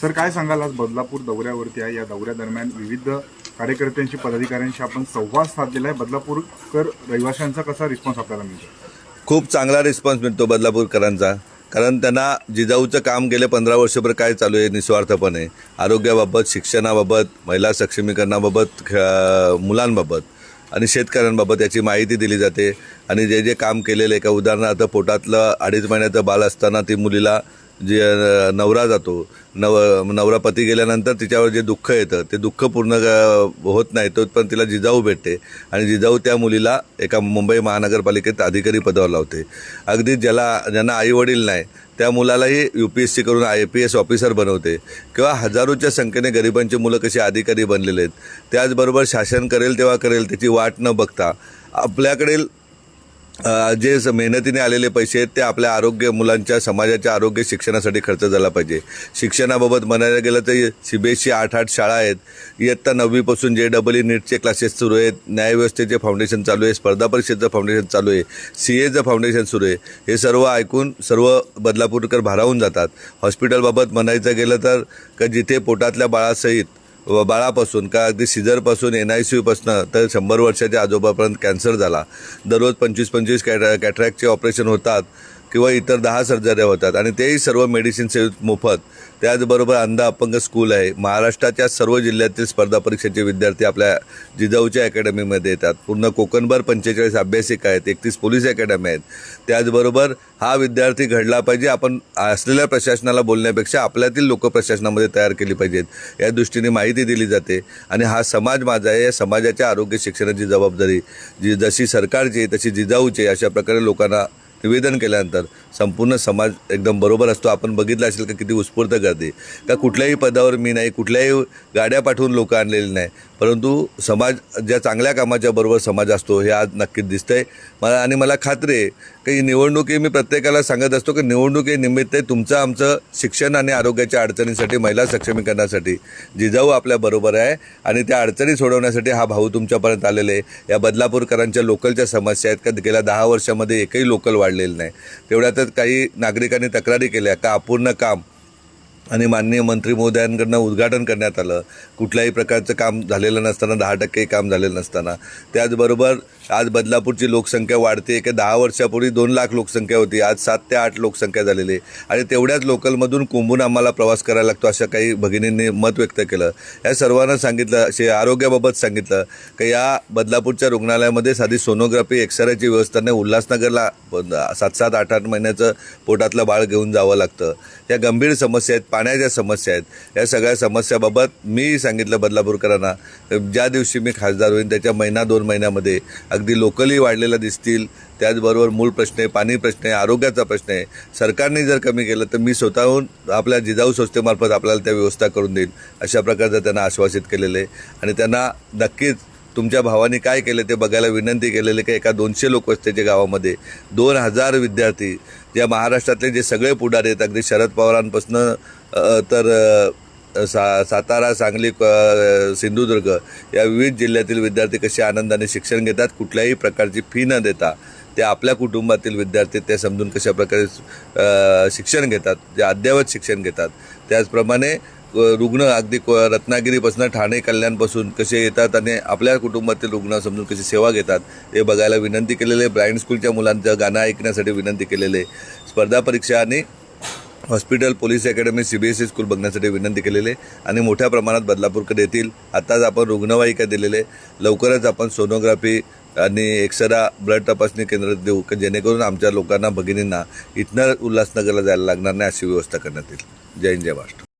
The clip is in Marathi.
सर काय सांगाल आज बदलापूर दौऱ्यावरती आहे? या दौऱ्यादरम्यान विविध कार्यकर्त्यांशी पदाधिकाऱ्यांशी आपण संवाद साधलेला आहे. बदलापूरकर रहिवाशांचा कसा रिस्पॉन्स आपल्याला मिळतो? खूप चांगला रिस्पॉन्स मिळतो बदलापूरकरांचा. कारण त्यांना जिजाऊचं काम गेले पंधरा वर्षभर काय चालू आहे निस्वार्थपणे? आरोग्याबाबत शिक्षणाबाबत महिला सक्षमीकरणाबाबत मुलांबाबत आणि शेतकऱ्यांबाबत याची माहिती दिली जाते. आणि जे जे काम केलेलं आहे का उदाहरणार्थ पोटातलं अडीच महिन्याचं बाल असताना ती मुलीला जे नवरा जातो नव नवरा पती गेल्यानंतर तिच्यावर जे दुःख येतं ते दुःख पूर्ण होत नाही तो पण तिला जिजाऊ भेटते. आणि जिजाऊ त्या मुलीला एका मुंबई महानगरपालिकेत अधिकारी पदावर लावते. अगदी ज्याला ज्यांना आई वडील नाही त्या मुलालाही यू पी एस सी करून आय पी एस ऑफिसर बनवते. किंवा हजारोच्या संख्येने गरिबांची मुलं कशी अधिकारी बनलेले आहेत त्याचबरोबर शासन करेल तेव्हा करेल त्याची वाट न बघता आपल्याकडील जे मेहनतीने आलेले पैसे आहेत ते आपल्या आरोग्य मुलांच्या समाजाच्या आरोग्य शिक्षणासाठी खर्च झाला पाहिजे. शिक्षणाबाबत म्हणायला गेलं तर सी बी एस सी आठ आठ शाळा आहेत. इयत्ता नववीपासून जे डबल ई नीटचे क्लासेस सुरू आहेत. न्यायव्यवस्थेचे फाउंडेशन चालू आहे. स्पर्धा परीक्षेचं फाउंडेशन चालू आहे. सी एचं फाउंडेशन सुरू आहे. हे सर्व ऐकून सर्व बदलापूरकर भारावून जातात. हॉस्पिटलबाबत म्हणायचं गेलं तर का जिथे पोटातल्या बाळासहित बाळापासून का अगदी सिझरपासून एन आय सी यूपासून तर शंभर वर्षाच्या आजोबापर्यंत कॅन्सर झाला. दररोज पंचवीस पंचवीस कॅट कॅटरॅकचे ऑपरेशन होतात. किंवा इतर दहा सर्जऱ्या होतात. आणि तेही सर्व मेडिसिन मोफत. त्याचबरोबर अंध अपंग स्कूल आहे. महाराष्ट्राच्या सर्व जिल्ह्यातील स्पर्धा परीक्षेचे विद्यार्थी आपल्या जिजाऊच्या अकॅडमीमध्ये येतात. पूर्ण कोकणभर पंचेचाळीस अभ्यासिका आहेत. एकतीस पोलीस अकॅडमी आहेत. त्याचबरोबर हा विद्यार्थी घडला पाहिजे. आपण असलेल्या प्रशासनाला बोलण्यापेक्षा आपल्यातील लोक प्रशासनामध्ये तयार केली पाहिजेत. या दृष्टीने माहिती दिली जाते. आणि हा समाज माझा आहे. या समाजाच्या आरोग्य शिक्षणाची जबाबदारी जी जशी सरकारची आहे, तशी जिजाऊची आहे. अशा प्रकारे लोकांना निवेदन केल्यानंतर संपूर्ण समाज एकदम बरोबर असतो. आपण बघितलं असेल का किती उत्स्फूर्त गर्दी. का कुठल्याही पदावर मी नाही कुठल्याही गाड्या पाठवून लोक आणलेली नाही. परंतु समाज ज्या चांगल्या कामाच्या बरोबर समाज असतो हे आज नक्कीच दिसतंय. मला आणि मला खात्री आहे की निवडणुकी मी प्रत्येकाला सांगत असतो की निवडणुकीनिमित्त आहे तुमचं आमचं शिक्षण आणि आरोग्याच्या अडचणींसाठी महिला सक्षमीकरणासाठी जिजाऊ आपल्याबरोबर आहे. आणि त्या अडचणी सोडवण्यासाठी हा भाऊ तुमच्यापर्यंत आलेले आहे. या बदलापूरकरांच्या लोकलच्या समस्या आहेत का गेल्या दहा वर्षामध्ये एकही लोकल वाढलेलं नाही. तेवढ्यातच काही नागरिकांनी तक्रारी केल्या का अपूर्ण काम आणि माननीय मंत्री महोदयांकडनं उद्घाटन करण्यात आलं. कुठल्याही प्रकारचं काम झालेलं नसताना दहा टक्के काम झालेलं नसताना. त्याचबरोबर आज बदलापूरची लोकसंख्या वाढते की दहा वर्षापूर्वी दोन लाख लोकसंख्या होती आज सात ते आठ लोकसंख्या झालेली आहे. आणि तेवढ्याच लोकलमधून कुंभून आम्हाला प्रवास करायला लागतो अशा काही भगिनींनी मत व्यक्त केलं. या सर्वांना सांगितलं असे आरोग्याबाबत सांगितलं की या बदलापूरच्या रुग्णालयामध्ये साधी सोनोग्राफी एक्सरेची व्यवस्था नाही उल्हासनगरला सात सात आठ आठ महिन्याचं पोटातलं बाळ घेऊन जावं लागतं. या गंभीर समस्या आहेत पाण्याच्या समस्या आहेत. या सगळ्या समस्याबाबत मी सांगितलं बदलापूरकरांना ज्या दिवशी मी खासदार होईन त्याच्या महिना दोन महिन्यामध्ये. अगदी लोकलही वाढलेल्या दिसतील. त्याचबरोबर मूळ प्रश्न आहे पाणी प्रश्न आहे आरोग्याचा प्रश्न आहे. सरकारने जर कमी केलं तर मी स्वतःहून आपल्या जिजाऊ संस्थेमार्फत आपल्याला त्या व्यवस्था करून देईन. अशा प्रकारचं त्यांना आश्वासित केलेलं आहे. आणि त्यांना नक्कीच तुमच्या भावाने काय केलं ते बघायला विनंती केलेली की एका दोनशे लोक असते जे गावामध्ये. दोन हजार विद्यार्थी ज्या महाराष्ट्रातले जे सगळे पुढारी आहेत अगदी शरद पवारांपासून तर सा सातारा सांगली सिंधुदुर्ग या विविध जिल्ह्यातील विद्यार्थी कसे आनंदाने शिक्षण घेतात कुठल्याही प्रकारची फी न देता ते आपल्या कुटुंबातील विद्यार्थी ते समजून कशा प्रकारे शिक्षण घेतात जे अद्ययावत शिक्षण घेतात. त्याचप्रमाणे रुग्ण अगदी रत्नागिरीपासून ठाणे कल्याणपासून कसे येतात आणि आपल्या कुटुंबातील रुग्ण समजून कशी सेवा घेतात हे बघायला विनंती केलेले ब्लाइंड स्कूलच्या मुलांचं गाणं ऐकण्यासाठी विनंती केलेले स्पर्धा परीक्षा आणि hospital police academy C B S E school बघण्यासाठी विनंती केलेली आहे. आणि मोठ्या प्रमाणात बदलापूरकडे येतील. आत्ताच आपण रुग्णवाहिका दिलेले लवकरच आपण सोनोग्राफी आणि एक्सरा ब्लड तपासणी केंद्र देऊ की जेणेकरून आमच्या लोकांना भगिनींना इथनं उल्हासनगरला जायला लागणार नाही अशी व्यवस्था करण्यात येईल. जय हिंद जय महाराष्ट्र.